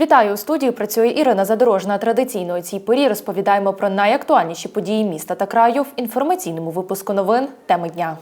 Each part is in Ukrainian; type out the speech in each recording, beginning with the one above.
Вітаю у студії. Працює Ірина Задорожна. Традиційно у цій порі розповідаємо про найактуальніші події міста та краю в інформаційному випуску новин теми дня.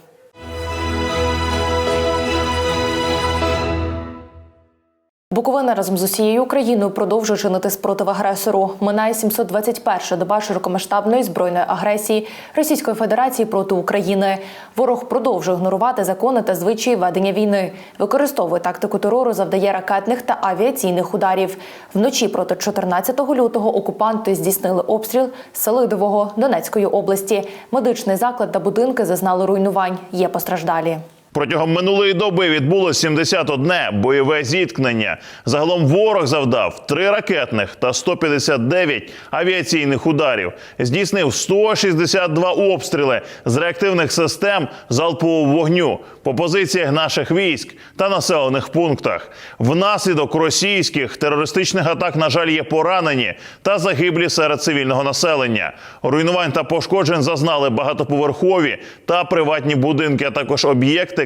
Буковина разом з усією Україною продовжує чинити спротив агресору. Минає 721 доба широкомасштабної збройної агресії Російської Федерації проти України. Ворог продовжує ігнорувати закони та звичаї ведення війни, використовує тактику терору, завдає ракетних та авіаційних ударів. Вночі проти 14 лютого окупанти здійснили обстріл Селидового Донецької області. Медичний заклад та будинки зазнали руйнувань. Є постраждалі. Протягом минулої доби відбулось 71 бойове зіткнення. Загалом ворог завдав 3 ракетних та 159 авіаційних ударів. Здійснив 162 обстріли з реактивних систем залпового вогню по позиціях наших військ та населених пунктах. Внаслідок російських терористичних атак, на жаль, є поранені та загиблі серед цивільного населення. Руйнувань та пошкоджень зазнали багатоповерхові та приватні будинки, а також об'єкти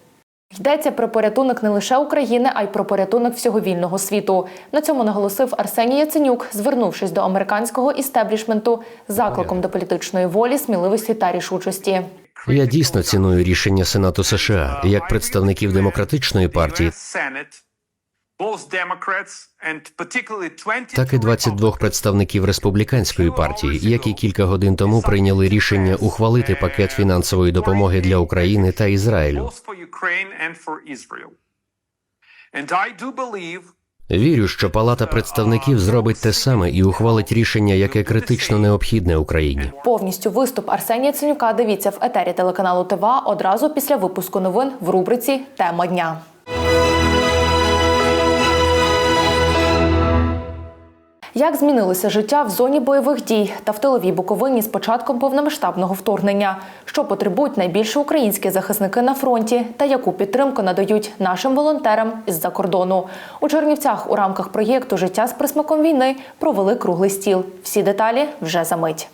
Йдеться про порятунок не лише України, а й про порятунок всього вільного світу. На цьому наголосив Арсеній Яценюк, звернувшись до американського істеблішменту закликом до політичної волі, сміливості та рішучості. Я дійсно ціную рішення Сенату США як представників демократичної партії, так і 22 представників республіканської партії, які кілька годин тому прийняли рішення ухвалити пакет фінансової допомоги для України та Ізраїлю. Вірю, що Палата представників зробить те саме і ухвалить рішення, яке критично необхідне Україні. Повністю виступ Арсенія Ценюка дивіться в етері телеканалу ТВА одразу після випуску новин в рубриці Тема дня. Як змінилося життя в зоні бойових дій та в тиловій Буковині з початком повномасштабного вторгнення? Що потребують найбільше українські захисники на фронті та яку підтримку надають нашим волонтерам із-за кордону? У Чернівцях у рамках проєкту Життя з присмаком війни провели круглий стіл. Всі деталі вже за мить.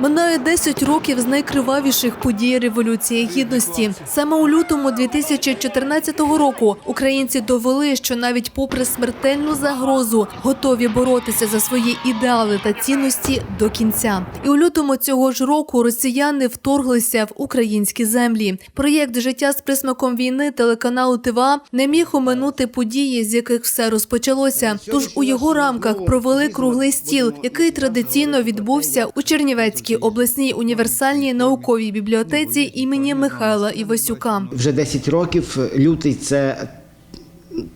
Минає 10 років з найкривавіших подій Революції Гідності. Саме у лютому 2014 року українці довели, що навіть попри смертельну загрозу готові боротися за свої ідеали та цінності до кінця. І у лютому цього ж року росіяни вторглися в українські землі. Проєкт Життя з присмаком війни телеканалу ТВА не міг оминути події, з яких все розпочалося. Тож у його рамках провели круглий стіл, який традиційно відбувся у Чернівецькій обласній універсальній науковій бібліотеці імені Михайла Івасюка. Вже 10 років. Лютий це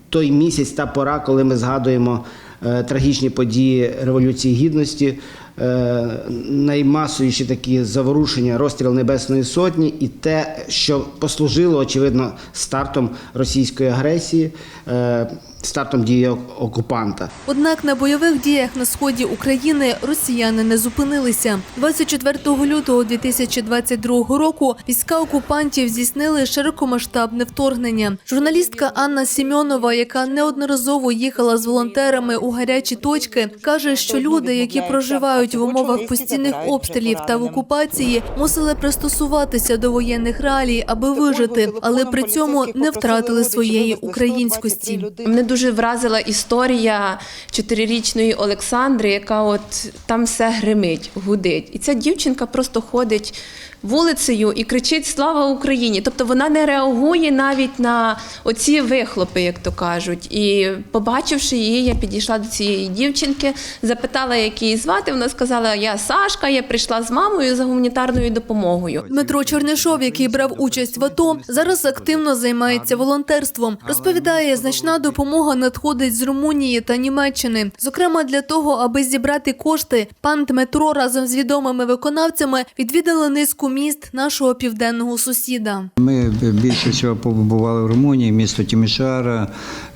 той місяць, та пора, коли ми згадуємо е, трагічні події Революції Гідності, е, наймасовіші такі заворушення, розстріл Небесної Сотні і те, що послужило, очевидно, стартом російської агресії, е, стартом дії окупанта. Однак на бойових діях на сході України росіяни не зупинилися. 24 лютого 2022 року війська окупантів здійснили широкомасштабне вторгнення. Журналістка Анна Сімьонова, яка неодноразово їхала з волонтерами у гарячі точки, каже, що люди, які проживають в умовах постійних обстрілів та в окупації, мусили пристосуватися до воєнних реалій, аби вижити, але при цьому не втратили своєї українськості. Дуже вразила історія чотирирічної Олександри, яка от там все гримить, гудить. І ця дівчинка просто ходить вулицею і кричить Слава Україні! Тобто вона не реагує навіть на оці вихлопи, як то кажуть. І побачивши її, я підійшла до цієї дівчинки, запитала, як її звати. Вона сказала: Я Сашка, я прийшла з мамою за гуманітарною допомогою. Дмитро Чернишов, який брав участь в АТО, зараз активно займається волонтерством. Розповідає, значна допомога надходить з Румунії та Німеччини. Зокрема, для того, аби зібрати кошти, пан Дмитро разом з відомими виконавцями відвідали низку міст нашого південного сусіда. Ми більше всього побували в Румунії, місто Тімішара,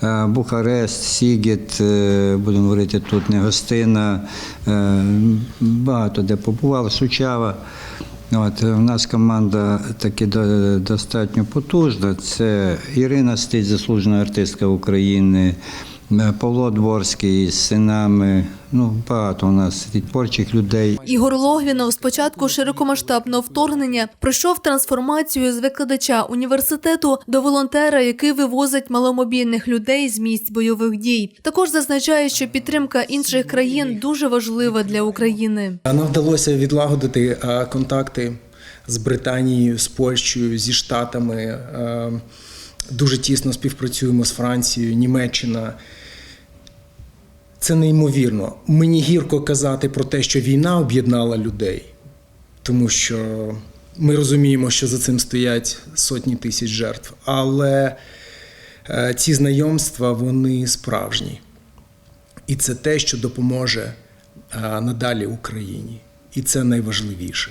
е, Бухарест, Сігет, е, будемо говорити тут не гостина, е, багато де побували, Сучава. От, у нас команда таки до- достатньо потужна. Це Ірина Стить, заслужена артистка України, Павло Дворський з синами. Ну, багато у нас творчих людей. Ігор Логвінов з початку широкомасштабного вторгнення пройшов трансформацію з викладача університету до волонтера, який вивозить маломобільних людей з місць бойових дій. Також зазначає, що підтримка інших країн дуже важлива для України. Нам вдалося відлагодити е, контакти з Британією, з Польщею, зі Штатами. Дуже тісно співпрацюємо з Францією, Німеччина. Це неймовірно. Мені гірко казати про те, що війна об'єднала людей, тому що ми розуміємо, що за цим стоять сотні тисяч жертв. Але е, ці знайомства вони справжні. І це те, що допоможе е, надалі Україні. І це найважливіше.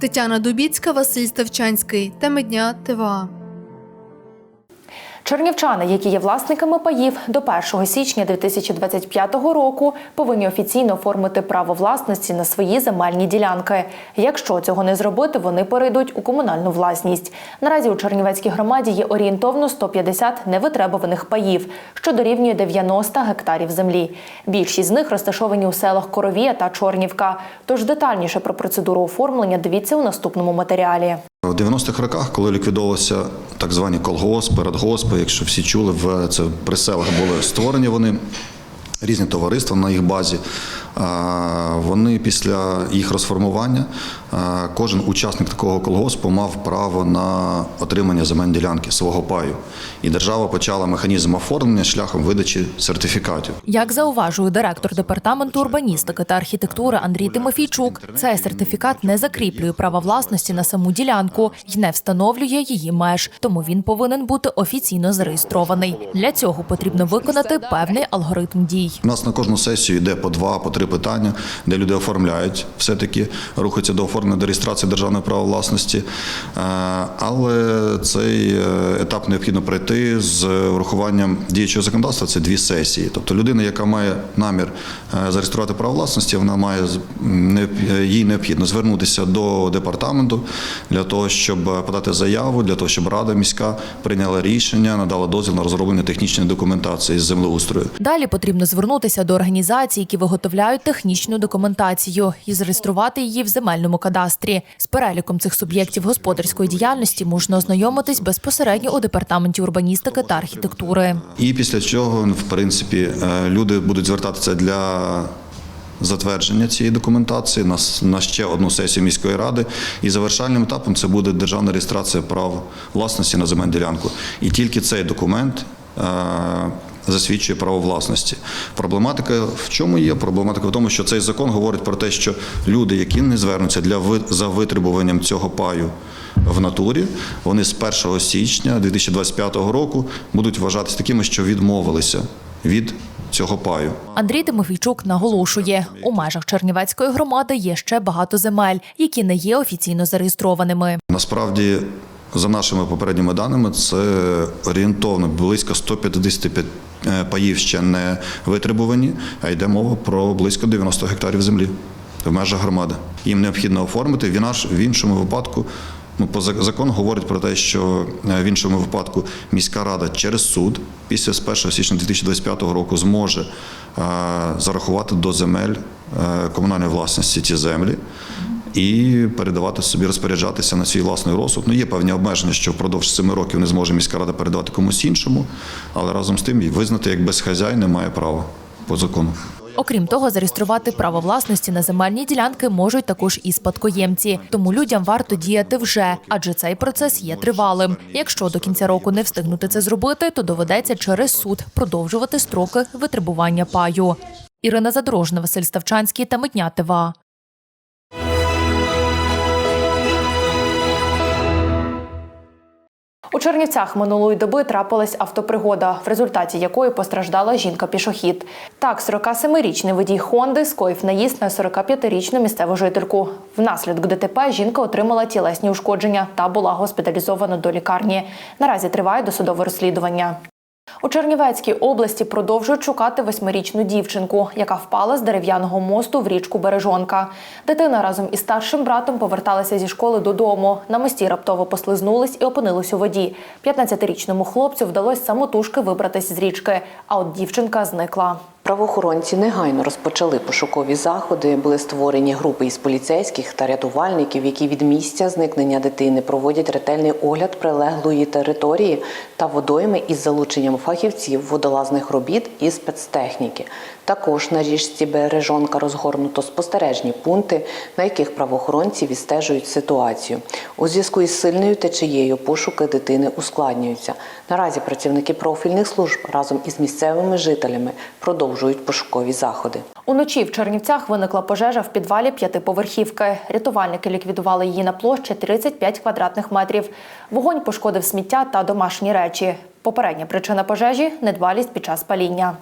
Тетяна Дубіцька, Василь Ставчанський. Теми дня ТВА. Чернівчани, які є власниками паїв, до 1 січня 2025 року повинні офіційно оформити право власності на свої земельні ділянки. Якщо цього не зробити, вони перейдуть у комунальну власність. Наразі у Чернівецькій громаді є орієнтовно 150 невитребуваних паїв, що дорівнює 90 гектарів землі. Більшість з них розташовані у селах Коровія та Чорнівка. Тож детальніше про процедуру оформлення дивіться у наступному матеріалі. В 90-х роках, коли ліквідовувалися так звані колгоспи, радгоспи, якщо всі чули, в це при селах були створені вони різні товариства на їх базі. Вони після їх розформування, кожен учасник такого колгоспу мав право на отримання земельної ділянки свого паю. І держава почала механізм оформлення шляхом видачі сертифікатів. Як зауважує директор департаменту урбаністики та архітектури Андрій Тимофійчук, цей сертифікат не закріплює права власності на саму ділянку і не встановлює її меж, тому він повинен бути офіційно зареєстрований. Для цього потрібно виконати певний алгоритм дій. У нас на кожну сесію йде по два, по три питання, де люди оформляють все-таки, рухаються до оформлення до реєстрації державної права власності. Е, Але цей е, етап необхідно пройти з урахуванням діючого законодавства. Це дві сесії. Тобто людина, яка має намір е, зареєструвати право власності, вона має їй необхідно звернутися до департаменту для того, щоб подати заяву, для того, щоб рада міська прийняла рішення, надала дозвіл на розроблення технічної документації з землеустрою. Далі потрібно звернутися до організацій, які виготовляють технічну документацію, і зареєструвати її в земельному кадастрі. З переліком цих суб'єктів господарської діяльності можна ознайомитись безпосередньо у департаменті урбаністики та архітектури. І після чого, в принципі, е, люди будуть звертатися для затвердження цієї документації на, на ще одну сесію міської ради. І завершальним етапом це буде державна реєстрація прав власності на земельну ділянку. І тільки цей документ. е, Засвідчує право власності. Проблематика в чому є? Проблематика в тому, що цей закон говорить про те, що люди, які не звернуться для за витребуванням цього паю в натурі, вони з 1 січня 2025 року будуть вважатися такими, що відмовилися від цього паю. Андрій Тимофійчук наголошує, у межах Чернівецької громади є ще багато земель, які не є офіційно зареєстрованими. Насправді, за нашими попередніми даними, це орієнтовно близько 155 е, паїв ще не витребувані, а йде мова про близько 90 гектарів землі в межах громади. Їм необхідно оформити. В іншому випадку, ну, по закон говорить про те, що е, в іншому випадку міська рада через суд після з 1 січня 2025 року зможе е, зарахувати до земель е, комунальної власності ці землі і передавати собі, розпоряджатися на свій власний розсуд. Ну, є певні обмеження, що впродовж семи років не зможе міська рада передавати комусь іншому, але разом з тим визнати як безхазяй не має права по закону. Окрім того, зареєструвати право власності на земельні ділянки можуть також і спадкоємці. Тому людям варто діяти вже, адже цей процес є тривалим. Якщо до кінця року не встигнути це зробити, то доведеться через суд продовжувати строки витребування паю. Ірина Задорожна, Василь Ставчанський та Митня ТВА. У Чернівцях минулої доби трапилась автопригода, в результаті якої постраждала жінка-пішохід. Так, 47-річний водій Хонди скоїв наїзд на 45-річну місцеву жительку. Внаслідок ДТП жінка отримала тілесні ушкодження та була госпіталізована до лікарні. Наразі триває досудове розслідування. У Чернівецькій області продовжують шукати восьмирічну дівчинку, яка впала з дерев'яного мосту в річку Бережонка. Дитина разом із старшим братом поверталася зі школи додому. На мості раптово послизнулись і опинились у воді. 15-річному хлопцю вдалося самотужки вибратись з річки, а от дівчинка зникла. Правоохоронці негайно розпочали пошукові заходи. Були створені групи із поліцейських та рятувальників, які від місця зникнення дитини проводять ретельний огляд прилеглої території та водойми із залученням фахівців водолазних робіт і спецтехніки. Також на річці Бережонка розгорнуто спостережні пункти, на яких правоохоронці відстежують ситуацію. У зв'язку із сильною течією пошуки дитини ускладнюються. Наразі працівники профільних служб разом із місцевими жителями продовжують пошукові заходи. Уночі в Чернівцях виникла пожежа в підвалі п'ятиповерхівки. Рятувальники ліквідували її на площі 35 квадратних метрів. Вогонь пошкодив сміття та домашні речі. Попередня причина пожежі недбалість під час паління.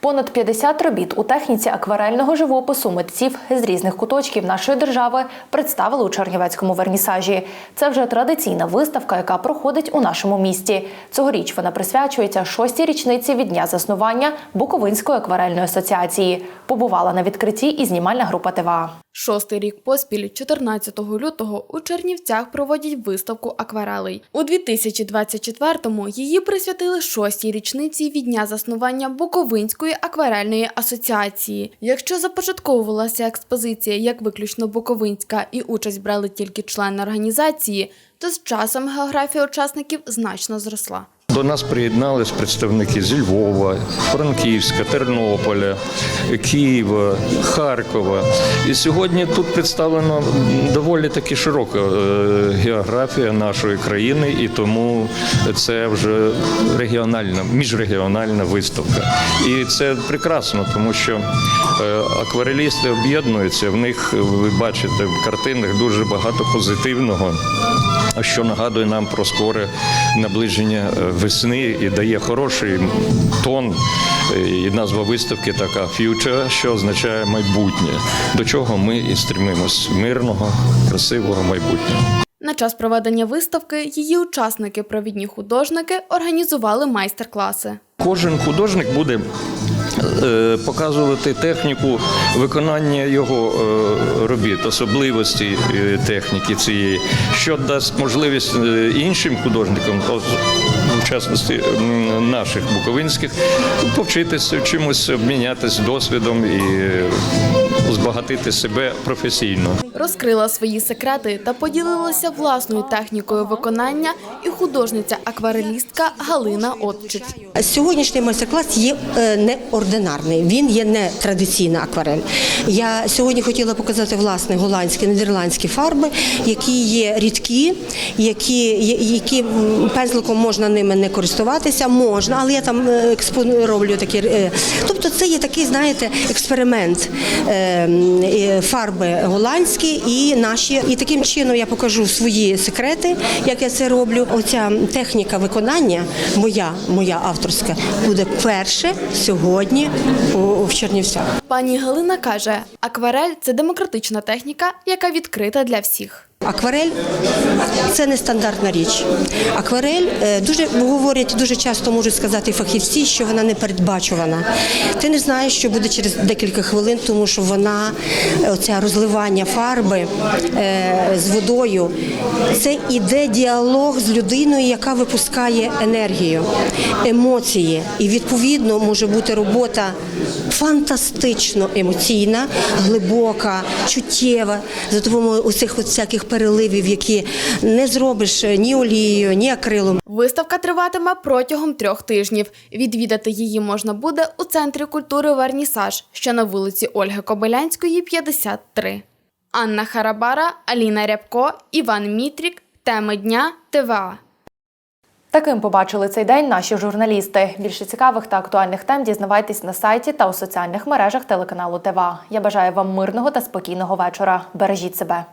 Понад 50 робіт у техніці акварельного живопису митців з різних куточків нашої держави представили у Чернівецькому вернісажі. Це вже традиційна виставка, яка проходить у нашому місті. Цьогоріч вона присвячується шостій річниці від дня заснування Буковинської акварельної асоціації. Побувала на відкритті і знімальна група ТВА. Шостий рік поспіль, 14 лютого, у Чернівцях проводять виставку акварелей. У 2024-му її присвятили шостій річниці від дня заснування Буковинської акварельної асоціації. Якщо започатковувалася експозиція як виключно буковинська і участь брали тільки члени організації, то з часом географія учасників значно зросла. До нас приєднались представники зі Львова, Франківська, Тернополя, Києва, Харкова. І сьогодні тут представлена доволі таки широка е, географія нашої країни, і тому це вже регіональна, міжрегіональна виставка. І це прекрасно, тому що е, акварелісти об'єднуються. В них ви бачите в картинах дуже багато позитивного що нагадує нам про скоре наближення е, весни і дає хороший тон. І назва виставки така «Future», що означає майбутнє, до чого ми і стремимось мирного, красивого майбутнього. На час проведення виставки її учасники, провідні художники, організували майстер-класи. Кожен художник буде е, показувати техніку виконання його е, робіт, особливості е, техніки цієї, що дасть можливість іншим художникам, в частності наших буковинських, повчитися чимось, обмінятися досвідом і е, збагатити себе професійно. Розкрила свої секрети та поділилася власною технікою виконання і художниця-акварелістка Галина Отчич. Сьогоднішній майстер-клас є е, неординарний. Він є не традиційна акварель. Я сьогодні хотіла показати власне голландські нідерландські фарби, які є рідкі, які, які пензликом можна ними не користуватися, можна, але я там е, експоную роблю такі. е, Тобто, це є такий, знаєте, експеримент фарби голландські і наші. І таким чином я покажу свої секрети, як я це роблю. Оця техніка виконання, моя, моя авторська, буде перше сьогодні в Чернівцях. Пані Галина каже, акварель це демократична техніка, яка відкрита для всіх. Акварель це нестандартна річ. Акварель е, дуже говорять, дуже часто можуть сказати фахівці, що вона не передбачувана. Ти не знаєш, що буде через декілька хвилин, тому що вона е, оце розливання фарби е, з водою. Це іде діалог з людиною, яка випускає енергію, емоції. І відповідно може бути робота фантастично емоційна, глибока, чуттєва за допомогою усіх всяких переливів, які не зробиш ні олією, ні акрилом. Виставка триватиме протягом трьох тижнів. Відвідати її можна буде у центрі культури Вернісаж, що на вулиці Ольги Кобилянської, 53. Анна Харабара, Аліна Рябко, Іван Мітрік. Теми дня ТВА. Таким побачили цей день наші журналісти. Більше цікавих та актуальних тем дізнавайтесь на сайті та у соціальних мережах телеканалу ТВА. Я бажаю вам мирного та спокійного вечора. Бережіть себе.